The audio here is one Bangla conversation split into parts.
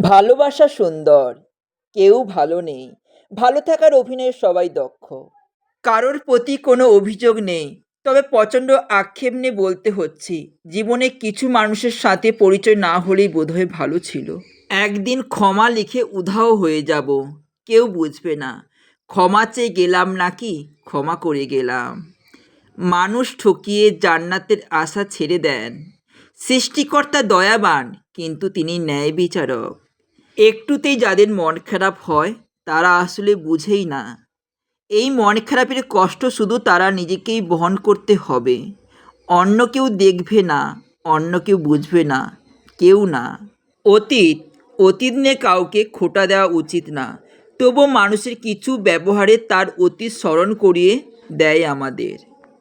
ভালোবাসা সুন্দর, কেউ ভালো নেই। ভালো থাকার অভিনয়ে সবাই দক্ষ। কারোর প্রতি কোনো অভিযোগ নেই, তবে প্রচণ্ড আক্ষেপ নিয়ে বলতে হচ্ছে, জীবনে কিছু মানুষের সাথে পরিচয় না হলেই বোধহয় ভালো ছিল। একদিন ক্ষমা লিখে উধাও হয়ে যাব, কেউ বুঝবে না। ক্ষমা চেয়ে গেলাম নাকি? ক্ষমা করে গেলাম। মানুষ ঠকিয়ে জান্নাতের আশা ছেড়ে দেন। সৃষ্টিকর্তা দয়াবান, কিন্তু তিনি ন্যায় বিচারক একটুতেই যাদের মন খারাপ হয়, তারা আসলে বুঝেই না। এই মন খারাপের কষ্ট শুধু তারা নিজেকেই বহন করতে হবে। অন্য কেউ দেখবে না, অন্য কেউ বুঝবে না, কেউ না। অতীত অতীত নিয়ে কাউকে খোটা দেওয়া উচিত না। তবু মানুষের কিছু ব্যবহারে তার অতীত স্মরণ করিয়ে দেয় আমাদের।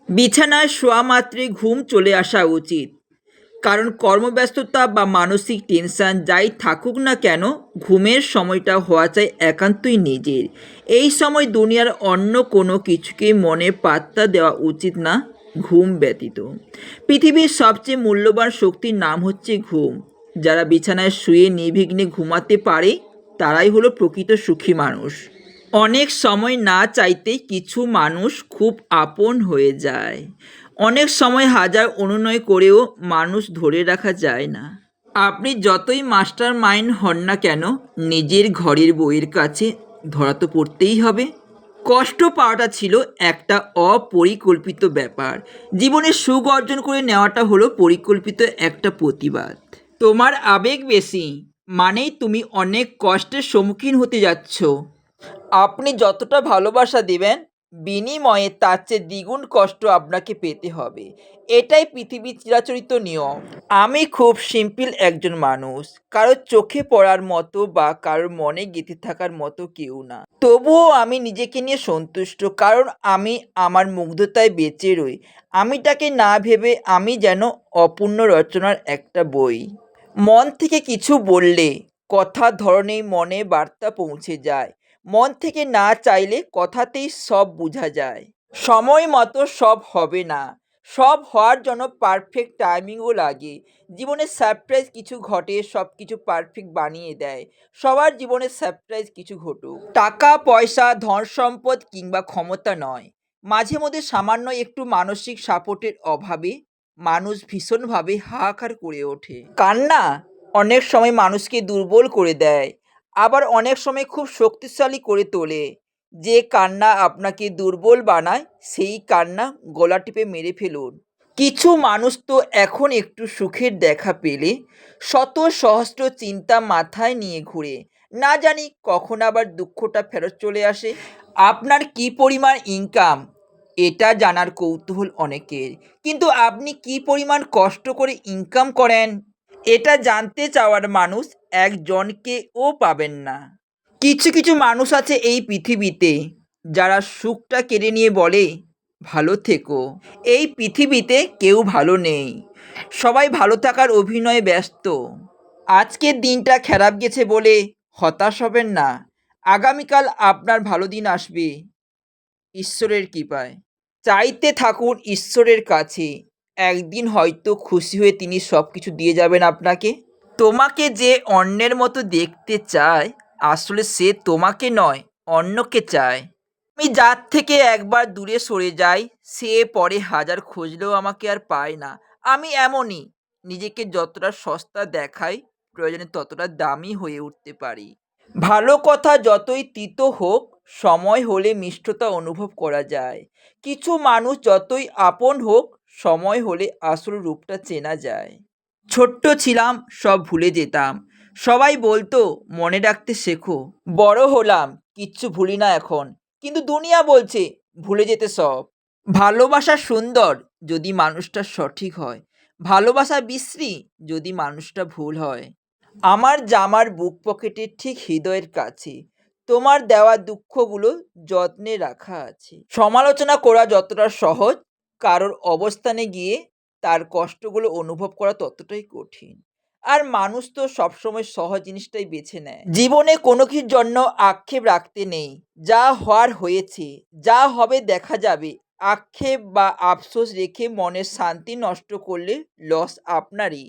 বিছানায় শোয়া মাত্রে ঘুম চলে আসা উচিত। কারণ কর্মব্যস্ততা বা মানসিক টেনশন যাই থাকুক না কেন, ঘুমের সময়টা হওয়া চাই একান্তই নিজের। এই সময় দুনিয়ার অন্য কোনো কিছুকে মনে পাত্তা দেওয়া উচিত না, ঘুম ব্যতীত। পৃথিবীর সবচেয়ে মূল্যবান শক্তির নাম হচ্ছে ঘুম। যারা বিছানায় শুয়ে নির্বিঘ্নে ঘুমাতে পারে, তারাই হলো প্রকৃত সুখী মানুষ। অনেক সময় না চাইতে কিছু মানুষ খুব আপন হয়ে যায়। অনেক সময় হাজার অনুনয় করেও মানুষ ধরে রাখা যায় না। আপনি যতই মাস্টার মাইন্ড হন না কেন, নিজের ঘরের বইয়ের কাছে ধরা তো পড়তেই হবে। কষ্ট পাওয়াটা ছিল একটা অপরিকল্পিত ব্যাপার। জীবনে সুখ অর্জন করে নেওয়াটা হলো পরিকল্পিত একটা প্রতিবাদ। তোমার আবেগ বেশি, মানেই তুমি অনেক কষ্টের সম্মুখীন হতে যাচ্ছ। আপনি যতটা ভালোবাসা দিবেন বিনিময়ে তার চেয়ে দ্বিগুণ কষ্ট আপনাকে পেতে হবে। এটাই পৃথিবীর চিরাচরিত নিয়ম। আমি খুব সিম্পল একজন মানুষ। কারোর চোখে পড়ার মতো বা কারোর মনে গেঁথে থাকার মতো কেউ না। তবুও আমি নিজেকে নিয়ে সন্তুষ্ট, কারণ আমি আমার মুগ্ধতায় বেঁচে রই। আমিটাকে না ভেবে আমি যেন অপূর্ণ রচনার একটা বই। মন থেকে কিছু বললে কথা ধরনেই মনে বার্তা পৌঁছে যায়। মন থেকে না চাইলে কথাতেই সব বোঝা যায়। সময় মতো সব হবে না। সব হওয়ার জন্য পারফেক্ট টাইমিংও লাগে। জীবনে সারপ্রাইজ কিছু ঘটে সব কিছু পারফেক্ট বানিয়ে দেয়। সবার জীবনে সারপ্রাইজ কিছু ঘটুক। টাকা, পয়সা, ধন সম্পদ কিংবা ক্ষমতা নয়। মাঝে মধ্যে সামান্য একটু মানসিক সাপোর্টের অভাবে মানুষ ভীষণভাবে হাহাকার করে ওঠে। কান্না অনেক সময় মানুষকে দুর্বল করে দেয়। আবার অনেক সময় খুব শক্তিশালী করে তোলে। যে কান্না আপনাকে দুর্বল বানায়, সেই কান্না গলা টিপে মেরে ফেলুন। কিছু মানুষ তো এখন একটু সুখের দেখা পেলে, শত সহস্র চিন্তা মাথায় নিয়ে ঘুরে। না জানি কখন আবার দুঃখটা ফেরত চলে আসে। আপনার কি পরিমাণ ইনকাম এটা জানার কৌতূহল অনেকের। কিন্তু আপনি কি পরিমাণ কষ্ট করে ইনকাম করেন? এটা জানতে চাওয়ার মানুষ একজনকেও পাবেন না। কিছু কিছু মানুষ আছে এই পৃথিবীতে যারা সুখটা কেড়ে নিয়ে বলে, ভালো থেকো। এই পৃথিবীতে কেউ ভালো নেই। সবাই ভালো থাকার অভিনয়ে ব্যস্ত। আজকের দিনটা খারাপ গেছে বলে হতাশ হবেন না। আগামীকাল আপনার ভালো দিন আসবে। ঈশ্বরের কৃপায়। চাইতে থাকুন ঈশ্বরের কাছে। একদিন হয়তো খুশি হয়ে তিনি সব কিছু দিয়ে যাবেন আপনাকে। তোমাকে যে অন্যের মতো দেখতে চায়, আসলে সে তোমাকে নয়, অন্যকে চায়। আমি যার থেকে একবার দূরে সরে যাই, সে পরে হাজার খুঁজলেও আমাকে আর পায় না। আমি এমনই, নিজেকে যতটা সস্তা দেখাই, প্রয়োজনে ততটা দামি হয়ে উঠতে পারি। ভালো কথা যতই তিতো হোক, সময় হলে মিষ্টতা অনুভব করা যায়। কিছু মানুষ যতই আপন হোক, সময় হলে আসল রূপটা চেনা যায়। ছোট্ট ছিলাম, সব ভুলে যেতাম। সবাই বলতো, মনে রাখতে শেখো। বড় হলাম, কিচ্ছু ভুলি না এখন। কিন্তু দুনিয়া বলছে, ভুলে যেতে সব। ভালোবাসা সুন্দর, যদি মানুষটা সঠিক হয়। ভালোবাসা বিশ্রী, যদি মানুষটা ভুল হয়। আমার জামার বুক পকেটে ঠিক হৃদয়ের কাছে। তোমার দেওয়া দুঃখগুলো যত্নে রাখা আছে। সমালোচনা করা যতটা সহজ, কারোর অবস্থানে গিয়ে তার কষ্টগুলো অনুভব করা ততটাই কঠিন। আর মানুষ তো সবসময় সহজ জিনিসটাই বেছে নেয়। জীবনে কোনো কিছুর জন্য আক্ষেপ রাখতে নেই। যা হওয়ার হয়েছে, যা হবে দেখা যাবে। আক্ষেপ বা আফসোস রেখে মনের শান্তি নষ্ট করলে লস আপনারই।